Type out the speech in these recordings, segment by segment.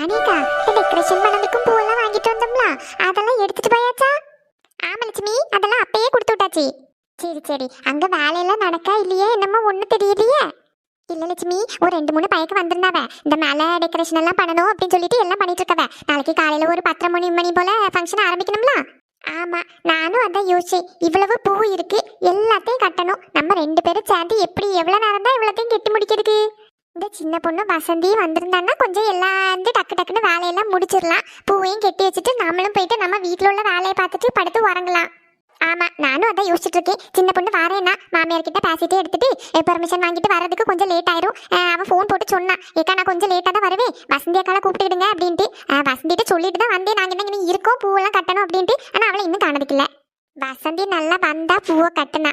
ராணிகா இந்த டெக்கரேஷன் பண்ணதுக்கும் பூவெல்லாம் வாங்கிட்டு வந்தோம்ல அதெல்லாம் எடுத்துட்டு போயாச்சா? ஆமா லட்சுமி அதெல்லாம் அப்பயே கொடுத்து விட்டாச்சு. சரி சரி அங்க வேலையெல்லாம் நடக்கா இல்லையே என்னமோ ஒன்றும் தெரியலையே? இல்ல லட்சுமி ஒரு ரெண்டு மூணு பையக்கு வந்திருந்தாவ இந்த மேலே டெக்கரேஷன் எல்லாம் பண்ணணும் அப்படின்னு சொல்லிட்டு எல்லாம் பண்ணிட்டு இருக்கவ. நாளைக்கு காலையில ஒரு பத்தரை மணி மணி போல ஃபங்க்ஷன் ஆரம்பிக்கணும்ல? ஆமா நானும் அதான் யோசிச்சேன் இவ்வளவு பூ இருக்கு எல்லாத்தையும் கட்டணும். நம்ம ரெண்டு பேரும் சேர்ந்து எப்படி எவ்வளவு நேரம் தான் இவ்வளோத்தையும் கட்டி முடிக்கிறதுக்கு? இந்த சின்ன பொண்ணு வசந்தி வந்திருந்தான்னா கொஞ்சம் எல்லாம் வந்து டக்கு டக்குன்னு வேலையெல்லாம் முடிச்சிடலாம். பூவையும் கெட்டி வச்சுட்டு நம்மளும் போயிட்டு நம்ம வீட்டில் உள்ள வேலையை பார்த்துட்டு படுத்து உறங்கலாம். ஆமாம் நானும் அதான் யோசிச்சுட்டு இருக்கேன். சின்ன பொண்ணு வரேன்னா மாமியார் கிட்ட பேசிட்டே எடுத்துட்டு பெர்மிஷன் வாங்கிட்டு வரதுக்கு கொஞ்சம் லேட் ஆயிரும். அவன் ஃபோன் போட்டு சொன்னான். ஏக்கா நான் கொஞ்சம் லேட்டாக தான் வருவேன். வசந்தி அக்கால கூப்பிட்டுடுங்க அப்படின்ட்டு. அஹ் வசந்திட்ட சொல்லிட்டு தான் வந்தேன். நாங்கள் என்ன இருக்கோம்? பூவெல்லாம் கட்டணும் அப்படின்ட்டு. ஆனால் அவளை இன்னும் காணதுக்கில்ல. வசந்தி நல்லா வந்தா பூவை கட்டினா.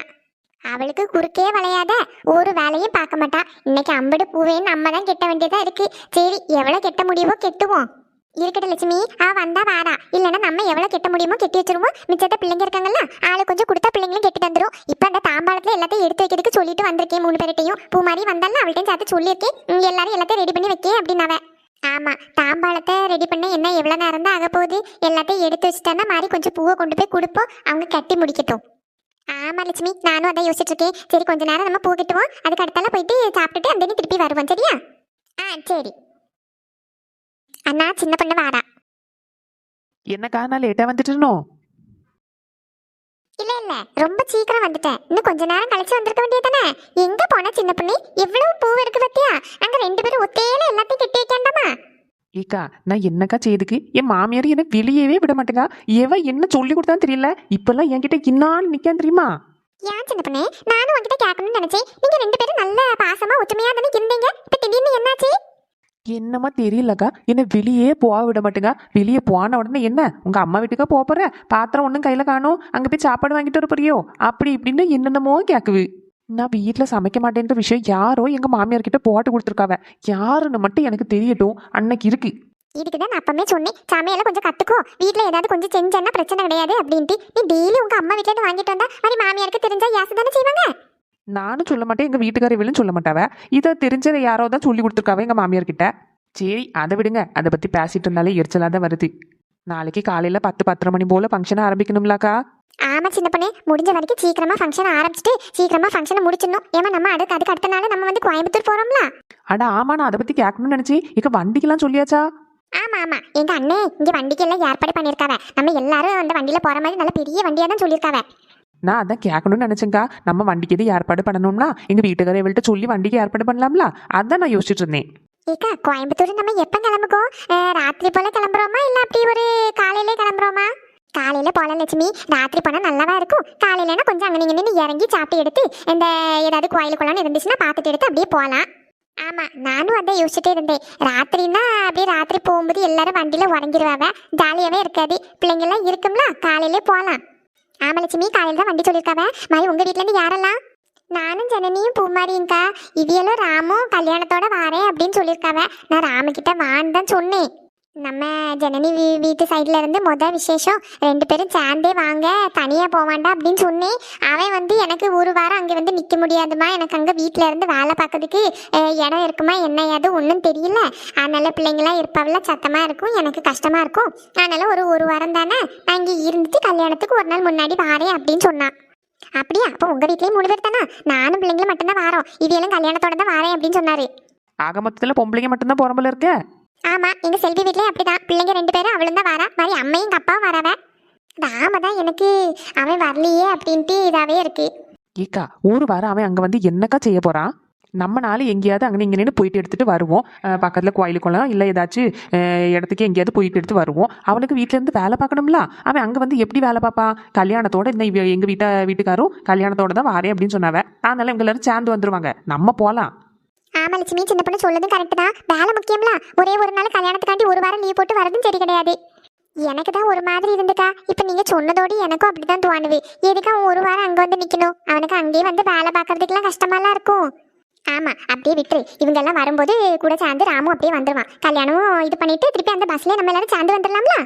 அவளுக்கு குறுக்கே விளையாத ஒரு வேலையும் பார்க்க மாட்டா. இன்னைக்கு அம்படு பூவையும் நம்ம தான் கெட்ட வேண்டியதா இருக்கு. சரி எவ்வளோ கெட்ட முடியுமோ கெட்டுவோம். இருக்கட்டும் லட்சுமி அவ வந்தா வாரா இல்லைன்னா நம்ம எவ்வளோ கெட்ட முடியுமோ கெட்டி வச்சிருவோம். மிச்சத்த பிள்ளைங்க இருக்காங்கல்ல ஆளு கொஞ்சம் கொடுத்தா பிள்ளைங்களும் கெட்டு தந்துரும் இப்ப அந்த தாம்பாளத்தில் எல்லாத்தையும் எடுத்து வைக்கிறதுக்கு சொல்லிட்டு வந்திருக்கேன் மூணு பேர்ட்டையும் பூ மாதிரி வந்தாலும் அவள்கிட்ட சேர்த்து சொல்லியிருக்கேன். எல்லாரும் எல்லாத்தையும் ரெடி பண்ணி வைக்கேன் அப்படின்னாவ. ஆமா தாம்பாளத்தை ரெடி பண்ண என்ன எவ்வளவு நேரம் தான் ஆக போகுது எல்லாத்தையும் எடுத்து வச்சுட்டானா மாதிரி கொஞ்சம் பூவை கொண்டு போய் கொடுப்போம். அவங்க கட்டி முடிக்கட்டும். ஆமா லட்சுமி நானும் அதான் யோசிச்சுட்டு இருக்கேன். சரி கொஞ்ச நேரம் நம்ம பூ கட்டுவோம். அதுக்கு அடுத்தால போயிட்டு சாப்பிட்டுட்டு அந்த திருப்பி வருவோம் சரியா? ஆ சரி. அண்ணா சின்ன பொண்ணு வாரா. என்னக்கா நான் லேட்டாக வந்துட்டுனோ? இல்ல இல்ல. ரொம்ப சீக்கிரம் வந்துட்டேன். இன்னும் கொஞ்ச நேரம் கழிச்சு வந்திருக்க வேண்டியதானே எங்க போன சின்ன பொண்ணு? எவ்வளவு பூ இருக்கு பத்தியா? அங்க ரெண்டு பேரும் ஒத்தையில எல்லாத்தையும் கட்டி வைக்காண்டாமா ஏக்கா நான் என்னக்கா செய்யுதுக்கு என் மாமியார் எனக்கு வெளியவே விட மாட்டேங்கா. எவ என்ன சொல்லி கொடுத்தான்னு தெரியல. இப்பெல்லாம் என்கிட்ட இன்னான்னு நிற்கான் தெரியுமா? ஏன் சின்ன பொண்ணு? நானும் உங்ககிட்ட கேட்கணும்னு நினைச்சேன். நீங்க ரெண்டு பேரும் நல்ல பாசமா ஒற்றுமையா தானே இருந்தீங்க? இப்ப திடீர்னு என்னாச்சு? என்னமா தெரியலக்கா. என்ன வெளியே போக விட மாட்டேங்கா. வெளியே போன உடனே என்ன? உங்க அம்மா வீட்டுக்கா போக போற? பாத்திரம் ஒன்றும் கையில காணும். அங்க போய் சாப்பாடு வாங்கிட்டு வர போறியோ? அப்படி இப்படின்னு என்னென்னமோ கேக்குது. நான் வீட்டில் சமைக்க மாட்டேன்ற விஷயம் யாரோ எங்க மாமியார் கிட்ட போட்டு கொடுத்துருக்காவ. யாருன்னு மட்டும் எனக்கு தெரியட்டும். அன்னைக்கு இருக்கு. இதுக்கு தான் நான் அப்பவே சொன்னேன். சமையல கொஞ்சம் கத்துக்கோ. வீட்ல ஏதாவது கொஞ்சம் செஞ்சேன்னா பிரச்சனை கிடையாது அப்படின்ட்டு. நீ டெய்லி உங்க அம்மா வீட்ல இருந்து வாங்கிட்டு வந்தா மாதிரி மாமியாருக்கு தெரிஞ்சா யாசு தானே செய்வாங்க? நானும் சொல்ல மாட்டேன். எங்க வீட்டுக்கார இவளும் சொல்ல மாட்டாவ. இதை தெரிஞ்சதை யாரோ தான் சொல்லி கொடுத்துருக்காவ எங்க மாமியார் கிட்ட சரி அதை விடுங்க. அதை பத்தி பேசிட்டு இருந்தாலே எரிச்சலா தான் வருது. நாளைக்கு காலையில பத்து பத்தரை மணி போல ஃபங்க்ஷன் ஆரம்பிக்கணும்லாக்கா. ஆமா சின்ன பொண்ணு. முடிஞ்ச வரைக்கும் சீக்கிரமா ஃபங்க்ஷன் ஆரம்பிச்சுட்டு சீக்கிரமா ஃபங்க்ஷனை முடிச்சிடணும். ஏமா நம்ம அதுக்கு அதுக்கு அடுத்த நாள் நம்ம வந்து கோயம்புத்தூர் போறோம்ல? அட ஆமா நான் அதை பத்தி கேட்கணும்னு நினைச்சு இக்க வண்டிக்கெல்லாம் சொல்லியாச்சா? ஆமா ஆமா. எங்க அண்ணே இங்க வண்டிக்கு எல்லாம் ஏற்பாடு பண்ணிருக்காவ நம்ம எல்லாரும் அந்த வண்டியில போற மாதிரி நல்ல பெரிய வண்டியா தான் சொல்லியிருக்காவ. நான் அதான் கேட்கணும்னு நினைச்சேங்க்கா நம்ம வண்டிக்கு எது ஏற்பாடு பண்ணணும்னா எங்க வீட்டுக்கார இவள்கிட்ட சொல்லி வண்டிக்கு ஏற்பாடு பண்ணலாம்ல? அதான் நான் யோசிச்சுட்டு இருந்தேன். ஏக்கா கோயம்புத்தூர் நம்ம எப்ப கிளம்புக்கோம் அஹ், ராத்திரி போல கிளம்புறோமா? இல்ல அப்படி ஒரு காலையிலே கிளம்புறோமா? காலையில் போகலாம் லட்சுமி. ராத்திரி போனால் நல்லாவா இருக்கும். காலையிலனா கொஞ்சம் அங்கே நீங்கள் நின்று இறங்கி சாப்பிட்டு எடுத்து இந்த ஏதாவது கோயிலுக்குள்ளான்னு இருந்துச்சுன்னா பார்த்துட்டு எடுத்து அப்படியே போகலாம் ஆமா நானும் அதை யோசிச்சுட்டே இருந்தேன். ராத்திரினா அப்படியே ராத்திரி போகும்போது எல்லாரும் வண்டியில உறங்கிடுவாங்க ஜாலியாகவே இருக்காது. பிள்ளைங்கள்லாம் இருக்கும்ல காலையிலே போகலாம் ஆமா லட்சுமி காலையில் தான் வண்டி சொல்லியிருக்காவ. மாதிரி உங்கள் வீட்டிலேருந்து யாரெல்லாம்? நானும் ஜனனியும் பூமாரிங்கக்கா இவியலும் ராமும் கல்யாணத்தோட வாரேன் அப்படின்னு சொல்லியிருக்காவ. நான் ராமகிட்ட வான்னு தான் சொன்னேன். நம்ம ஜனனி வீ வீட்டு சைடில் இருந்து மொதல் விசேஷம் ரெண்டு பேரும் சேர்ந்தே வாங்க தனியாக போவாண்டா அப்படின்னு சொன்னேன். அவன் வந்து எனக்கு ஒரு வாரம் அங்கே வந்து நிற்க முடியாதுமா எனக்கு அங்கே வீட்டில் இருந்து வேலை பார்க்கறதுக்கு இடம் இருக்குமா என்ன ஏதோ ஒன்றும் தெரியல. அதனால் பிள்ளைங்களாம் இருப்பாவில சத்தமாக இருக்கும் எனக்கு கஷ்டமாக இருக்கும். அதனால் ஒரு ஒரு வாரம் தானே நான் இங்கே இருந்துட்டு கல்யாணத்துக்கு ஒரு நாள் முன்னாடி வாரேன் அப்படின்னு சொன்னான். அப்படியா? அப்போ உங்கள் வீட்லேயும் முடிவு தானே? நானும் பிள்ளைங்களும் மட்டும்தான் வாரோம். இவியலும் கல்யாணத்தோட தான் வாரேன் அப்படின்னு சொன்னார். ஆக மொத்தத்தில் பொம்பளைங்க மட்டும்தான் போற போல இருக்கேன் ஆமா எங்க செல்வி வீட்லயும் அப்படிதான். பிள்ளைங்க ரெண்டு பேரும் அவளும் தான் வரா. மாதிரி அம்மையும் எங்க அப்பாவும் ஆமா தான் எனக்கு. அவன் வரலையே அப்படின்ட்டு இதாவே இருக்கு. ஏக்கா ஊர் வர அவன் அங்க வந்து என்னக்கா செய்ய போறான் நம்மனால எங்கேயாவது அங்கே இங்கே நின்று போயிட்டு எடுத்துட்டு வருவோம். பக்கத்தில் பக்கத்துல கோயிலுக்குலாம் இல்லை ஏதாச்சும் இடத்துக்கு எங்கேயாவது போயிட்டு எடுத்து வருவோம். அவனுக்கு வீட்டிலேருந்து வேலை பார்க்கணும்ல. அவன் அங்கே வந்து எப்படி வேலை பார்ப்பான் கல்யாணத்தோட இந்த எங்கள் வீட்டை வீட்டுக்காரும் கல்யாணத்தோட தான் வாரேன் அப்படின்னு சொன்னாவ. அதனால இவங்க எல்லாரும் சேர்ந்து வந்துருவாங்க. நம்ம போகலாம் ஆமா லட்சுமி சின்ன பொண்ணு சொல்லதும் கரெக்ட் தான். வேலை முக்கியம்ல. ஒரே ஒரு நாள் கல்யாணத்துக்காண்டி ஒரு வாரம் லீவ் போட்டு வரதும் சரி கிடையாது. எனக்கு தான் ஒரு மாதிரி இருந்துக்கா. இப்போ நீங்க சொன்னதோடு எனக்கும் அப்படிதான் தோணுது. எதுக்கு அவன் ஒரு வாரம் அங்க வந்து நிக்கணும்? அவனுக்கு அங்கேயே வந்து வேலை பார்க்கறதுக்கெல்லாம் கஷ்டமாலாம் இருக்கும். ஆமா அப்படியே விட்டுரு. இவங்க எல்லாம் வரும்போது கூட சேர்ந்து ராமும் அப்படியே வந்துருவான். கல்யாணமும் இது பண்ணிட்டு திருப்பி அந்த பஸ்ல நம்ம எல்லாரும் சேர்ந்து வந்துடலாம்ல?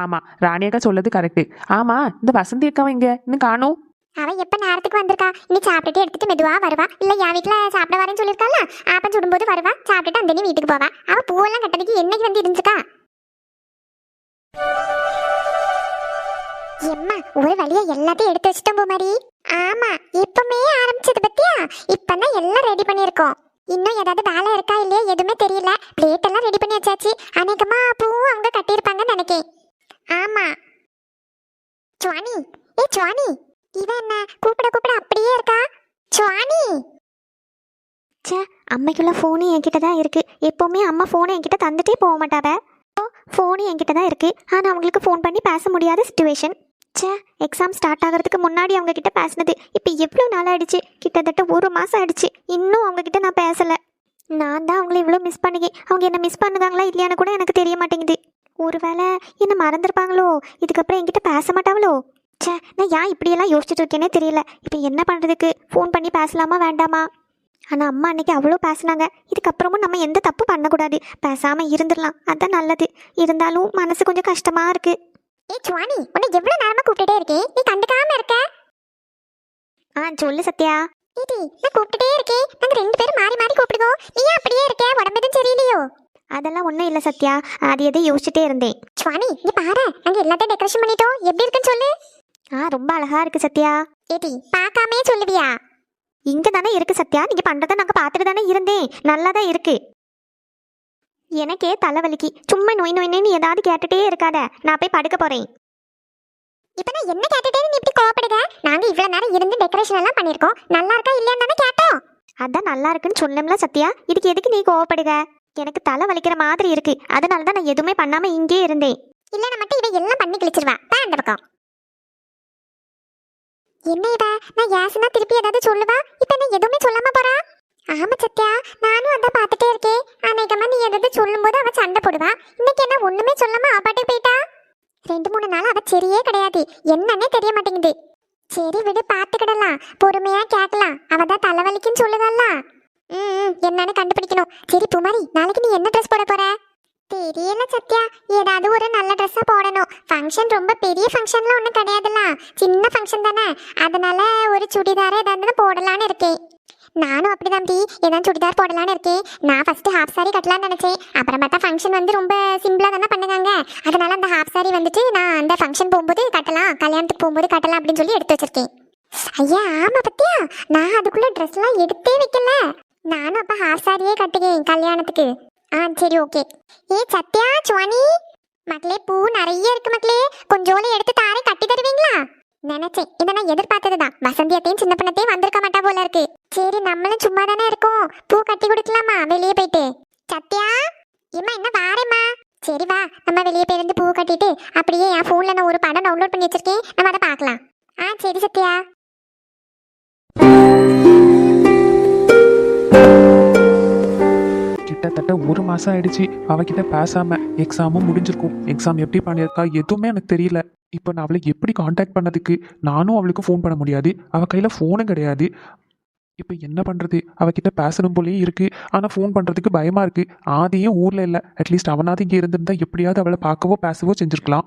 ஆமா ராணியக்கா சொல்லது கரெக்ட் ஆமா இந்த வசந்தி அக்காவை இங்க இன்னும் காணும். அவன் எப்போ நேரத்துக்கு வந்திருக்கா? இனி சாப்பிட்டுட்டு எடுத்துட்டு மெதுவா வருவா. இல்லை என் வீட்டில் சாப்பிட வரேன்னு சொல்லியிருக்கால ஆப்பம் சுடும்போது வருவா. சாப்பிட்டுட்டு அந்த வீட்டுக்கு போவா. அவள் பூவெல்லாம் கட்டதுக்கு என்னைக்கு வந்து இருந்துக்கா எம்மா ஒரு வழியா எல்லாத்தையும் எடுத்து வச்சிட்டோம் பூமாரி. ஆமா இப்பமே ஆரம்பிச்சது பத்தியா? இப்பதான் எல்லாம் ரெடி பண்ணியிருக்கோம். இன்னும் ஏதாவது வேலை இருக்கா இல்லையா எதுவுமே தெரியல. பிளேட் எல்லாம் ரெடி பண்ணி வச்சாச்சு. அநேகமா பூவும் அவங்க கட்டியிருப்பாங்கன்னு நினைக்கேன். ஆமா. சுவானி ஏ சுவானி இவன் என்ன? கூப்பிட கூப்பிட அப்படியே இருக்கா? சுவானி அம்மைக்குள்ள ஃபோனு என்கிட்ட தான் இருக்கு. எப்போவுமே அம்மா ஃபோனை என்கிட்ட தந்துட்டே போக மாட்டாவ. ஃபோனு என்கிட்ட தான் இருக்கு. ஆனால் அவங்களுக்கு ஃபோன் பண்ணி பேச முடியாத சுச்சுவேஷன் ச்சே எக்ஸாம் ஸ்டார்ட் ஆகிறதுக்கு முன்னாடி அவங்க கிட்ட பேசினது. இப்போ எவ்வளோ நாள் ஆயிடுச்சு? கிட்டத்தட்ட ஒரு மாதம் ஆயிடுச்சு. இன்னும் அவங்க கிட்ட நான் பேசலை. நான் தான் அவங்கள இவ்வளோ மிஸ் பண்ணிக்கேன் அவங்க என்ன மிஸ் பண்ணுதாங்களா இல்லையான்னு கூட எனக்கு தெரிய மாட்டேங்குது. ஒருவேளை என்ன மறந்துருப்பாங்களோ? இதுக்கப்புறம் என்கிட்ட பேச மாட்டாங்களோ ச்சே நான் ஏன் இப்படியெல்லாம் யோசிச்சுட்டு இருக்கேனே தெரியல. இப்போ என்ன பண்ணுறதுக்கு ஃபோன் பண்ணி பேசலாமா வேண்டாமா? ஆனால் அம்மா அன்னைக்கு அவ்வளோ பேசுனாங்க. இதுக்கப்புறமும் நம்ம எந்த தப்பு பண்ணக்கூடாது. பேசாமல் இருந்துடலாம். அதான் நல்லது. இருந்தாலும் மனசு கொஞ்சம் கஷ்டமாக இருக்கு. ஏ சுவானி உன்னை எவ்வளவு நேரமா கூப்பிட்டுட்டே இருக்கேன்? நீ கண்டுக்காம இருக்க? ஆ சொல்லு சத்யா. இது நான் கூப்பிட்டுட்டே இருக்கேன். நாங்க ரெண்டு பேரும் மாறி மாறி கூப்பிடுவோம். நீ ஏன் அப்படியே இருக்க? உடம்பு எதுவும் சரியில்லையோ? அதெல்லாம் ஒன்றும் இல்லை சத்யா. அது எதை யோசிச்சுட்டே இருந்தேன். சுவானி நீ பாரு. நாங்க எல்லாத்தையும் டெக்கரேஷன் பண்ணிட்டோம். எப்படி இருக்குன்னு சொல்லு. ஆ ரொம்ப அழகா இருக்கு சத்யா. ஏடி பார்க்காமே சொல்லுவியா? இங்கே தானே இருக்கு சத்யா. நீங்கள் பண்ணுறதை நாங்கள் பார்த்துட்டு தானே இருந்தேன். நல்லா தான் இருக்கு. எனக்கே தலைவலிக்கு. சும்மா நொய் நொய்னு ஏதாவது கேட்டுட்டே இருக்காத. நான் போய் படுக்க போகிறேன் இப்ப நான் என்ன கேட்டுட்டே நீ இப்படி கோவப்படுத நாங்க இவ்வளவு நேரம் இருந்து டெக்கரேஷன் எல்லாம் பண்ணிருக்கோம் நல்லா இருக்கா இல்லையான்னு தானே கேட்டோம். அதான் நல்லா இருக்குன்னு சொல்லணும்ல சத்யா. இதுக்கு எதுக்கு நீ கோவப்படுக? எனக்கு தலை வலிக்கிற மாதிரி இருக்கு. அதனால தான் நான் எதுவுமே பண்ணாமல் இங்கே இருந்தேன். இல்ல மட்டும் இவ எல்லாம் பண்ணி கிழிச்சிருவா. தான் அந்த பக்கம். என்ன நான் யாசனா திருப்பி ஏதாவது சொல்லுவா? இப்ப நான் எதுவுமே சொல்லாம போறா? ஆமா சத்யா நானும் அதான் பார்த்துட்டே இருக்கேன். அநேகமா நீ ஏதாவது சொல்லும்போது அவ சண்டை போடுவா. இன்னைக்கு என்ன ஒண்ணுமே சொல்லாம அவ போயிட்டா? ரெண்டு மூணு நாள் அவ சரியே கிடையாது. என்னன்னே தெரிய மாட்டேங்குது. சரி விடு பார்த்துக்கிடலாம். பொறுமையா கேட்கலாம். அவ தான் தலைவலிக்குன்னு சொல்லுதல்ல. ம் ம், என்னன்னு கண்டுபிடிக்கணும். சரி புமாரி நாளைக்கு நீ என்ன ட்ரெஸ் போட போற? தெரியல சத்யா? ஏதாவது ஒரு நல்ல ட்ரெஸ்ஸை போடணும். ஃபங்க்ஷன் ரொம்ப பெரிய ஃபங்க்ஷன்லாம் ஒன்றும் கிடையாதுல்ல. சின்ன ஃபங்க்ஷன் தானே. அதனால ஒரு சுடிதார் ஏதாவது போடலான்னு இருக்கேன். நானும் அப்படிதான் டி. ஏதாவது சுடிதார் போடலான்னு இருக்கேன். நான் ஃபர்ஸ்ட் ஹாஃப் சாரி கட்டலான்னு நினைச்சேன். அப்புறம் பார்த்தா ஃபங்க்ஷன் வந்து ரொம்ப சிம்பிளாக தானே பண்ணுவாங்க அதனால அந்த ஹாஃப் சாரி வந்துட்டு நான் அந்த ஃபங்க்ஷன் போகும்போது கட்டலாம். கல்யாணத்துக்கு போகும்போது கட்டலாம் அப்படின்னு சொல்லி எடுத்து வச்சிருக்கேன். ஐயா ஆமா பத்தியா? நான் அதுக்குள்ள ட்ரெஸ்லாம் எடுத்தே வைக்கல. நானும் அப்போ ஹாஃப் சாரியே கட்டுகேன் கல்யாணத்துக்கு. ஆ சரி ஓகே ஏ சத்யா சுவானி? மக்களே பூ நிறைய இருக்கு மக்களே. கொஞ்சோல எடுத்து தாரே கட்டி தருவீங்களா? நினைச்சேன். இதை நான் எதிர்பார்த்ததுதான். வசந்தியத்தையும் சின்ன பண்ணத்தையும் வந்திருக்க மாட்டா போல இருக்கு. சரி நம்மளும் சும்மா தானே இருக்கோம். பூ கட்டி கொடுக்கலாமா? வெளியே போயிட்டு. சத்யா? இம்மா என்ன வாரேம்மா. சரி வா. நம்ம வெளியே போயிருந்து பூ கட்டிட்டு அப்படியே என் ஃபோனில் நான் ஒரு படம் டவுன்லோட் பண்ணி வச்சிருக்கேன். நம்ம அதை பார்க்கலாம். ஆ சரி சத்யா. கிட்டத்தட்ட ஒரு மாதம் ஆயிடுச்சு. அவகிட்ட பேசாமல் எக்ஸாமும் முடிஞ்சிருக்கும். எக்ஸாம் எப்படி பண்ணியிருக்கா எதுவுமே எனக்கு தெரியல. இப்போ நான் அவளை எப்படி காண்டாக்ட் பண்ணதுக்கு? நானும் அவளுக்கு ஃபோன் பண்ண முடியாது. அவ கையில் ஃபோனும் கிடையாது. இப்போ என்ன பண்ணுறது அவகிட்ட பேசணும் போலயே இருக்குது ஆனால் ஃபோன் பண்ணுறதுக்கு பயமாக இருக்குது ஆதியும் ஊரில் இல்லை. அட்லீஸ்ட் அவனாவது இங்கே இருந்திருந்தால் எப்படியாவது அவளை பார்க்கவோ பேசவோ செஞ்சுருக்கலாம்.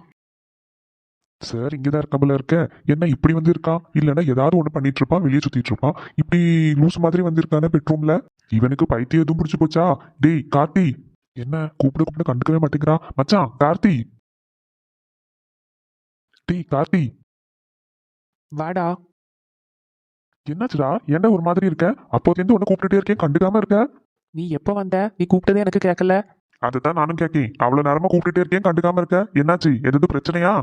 சார் இங்கே தான் இருக்காமல இருக்க. என்ன இப்படி வந்து இருக்கான் இல்லைன்னா ஏதாவது ஒன்று பண்ணிட்டு இருப்பான் வெளியே சுத்திட்டு இருப்பான் இப்படி லூஸ் மாதிரி வந்திருக்கானே பெட்ரூம்ல? இவனுக்கு பைத்தியம் எதுவும் பிடிச்சு போச்சா? டேய் கார்த்தி. என்ன கூப்பிட கூப்பிட கண்டுக்கவே மாட்டேங்கிறான் மச்சான் கார்த்தி. டேய் கார்த்தி. வாடா. என்னாச்சுடா? ஏன்டா ஒரு மாதிரி இருக்க? அப்போதுலேருந்து உன்னை கூப்பிட்டுட்டே இருக்கேன் கண்டுக்காம இருக்க? நீ எப்போ வந்த? நீ கூப்பிட்டதே எனக்கு கேட்கல அதுதான் நானும் கேட்கேன் அவ்வளவு நேரமா கூப்பிட்டுட்டே இருக்கேன் கண்டுக்காம இருக்க? என்னாச்சு? எதாவது பிரச்சனையா?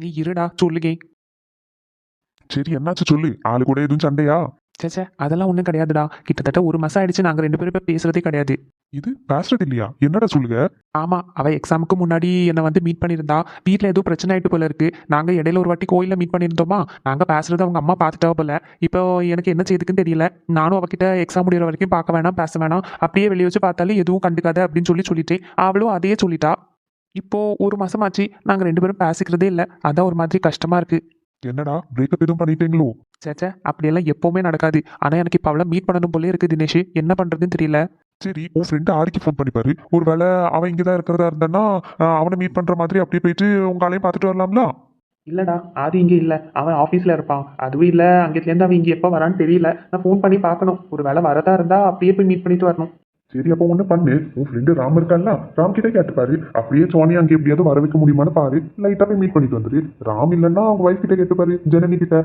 நீ இருடா சொல்லுகே சரி என்னாச்சு சொல்லு? ஆளு கூட எதுவும் சண்டையா? சேச்சே அதெல்லாம் ஒன்றும் கிடையாதுடா. கிட்டத்தட்ட ஒரு மாசம் ஆயிடுச்சு நாங்கள் ரெண்டு பேரும் இப்போ பேசுறதே கிடையாது. இது பேசுறது இல்லையா? என்னடா சொல்லுங்க ஆமா அவ எக்ஸாமுக்கு முன்னாடி என்னை வந்து மீட் பண்ணியிருந்தா. வீட்டில் ஏதோ பிரச்சனை ஆயிட்டு போல இருக்கு. நாங்க இடையில ஒரு வாட்டி கோயிலில் மீட் பண்ணியிருந்தோமா? நாங்க பேசுறது அவங்க அம்மா பார்த்துட்டா போல. இப்போ எனக்கு என்ன செய்யுதுக்குன்னு தெரியல. நானும் அவகிட்ட எக்ஸாம் முடிகிற வரைக்கும் பார்க்க வேணாம் பேச வேணாம். அப்படியே வெளியே வச்சு பார்த்தாலும் எதுவும் கண்டுக்காத அப்படின்னு சொல்லி சொல்லிட்டேன். அவளும் அதையே சொல்லிட்டா. இப்போ ஒரு மாசமாச்சு நாங்க ரெண்டு பேரும் பேசிக்கிறதே இல்லை. அதான் ஒரு மாதிரி கஷ்டமா இருக்கு. என்னடா? பிரேக்கப் எதுவும் பண்ணிட்டீங்களோ? சேச்சே அப்படியெல்லாம் எப்பவுமே நடக்காது. ஆனா எனக்கு இப்போ அவளை மீட் பண்ணணும் போலே இருக்கு தினேஷ். என்ன பண்றதுன்னு தெரியல. சரி உன் ஃப்ரெண்டு ஆரிக்கு ஃபோன் பண்ணிப்பாரு ஒருவேளை அவன் இங்கே தான் இருக்கிறதா இருந்தான்னா அவனை மீட் பண்ற மாதிரி அப்படியே போயிட்டு உங்க ஆளையும் பார்த்துட்டு வரலாம்ல? இல்லடா ஆதி இங்கே இல்லை. அவன் ஆஃபீஸில் இருப்பான். அதுவும் இல்லை அங்கேருந்து அவன் இங்கே எப்போ வரான்னு தெரியல. நான் ஃபோன் பண்ணி பார்க்கணும். ஒரு வேளை வரதா இருந்தா அப்படியே போய் மீட் பண்ணிட்டு வரணும். சரி அப்போ ஒண்ணு பண்ணு. உன் ஃப்ரெண்டு ராம் இருக்கான்ல ராம் கிட்ட கேட்டு பாரு அப்படியே சோனி அங்கே எப்படியாவது வர வைக்க முடியுமான்னு பாரு. லைட்டா போய் மீட் பண்ணிட்டு வந்துரு. ராம் இல்லைன்னா அவங்க வைஃப் கிட்ட கேட்டு பாரு ஜனனி கிட்ட.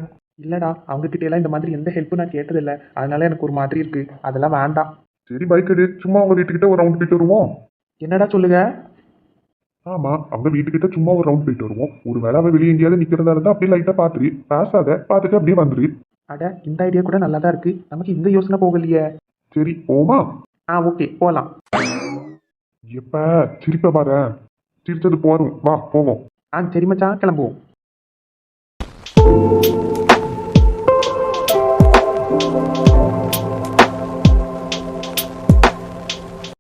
இல்லடா அவங்க கிட்ட எல்லாம் இந்த மாதிரி எந்த ஹெல்ப்பும் நான் கேட்டதில்ல அதனால எனக்கு ஒரு மாதிரி இருக்கு. அதெல்லாம் வேண்டாம். சரி பைக் எடு சும்மா அவங்க வீட்டுக்கிட்ட ஒரு ரவுண்ட் போயிட்டு வருவோம். என்னடா சொல்லுங்க? ஆமா அவங்க வீட்டுக்கிட்ட சும்மா ஒரு ரவுண்ட் போயிட்டு வருவோம். ஒரு வேளை அவன் வெளியே எங்கேயாவது நிக்கிறதா இருந்தா அப்படியே லைட்டா பாத்துரு. பேசாத பார்த்துட்டு அப்படியே வந்துரு. அட இந்த ஐடியா கூட நல்லா தான் இருக்கு. நமக்கு இந்த யோசனை போகலையே. சரி போமா ஆ ஓகே போகலாம் எப்ப? சிரிப்ப பாரு. சிரிச்சது போறோம் வா போவோம். ஆ சரி மச்சான் கிளம்புவோம்.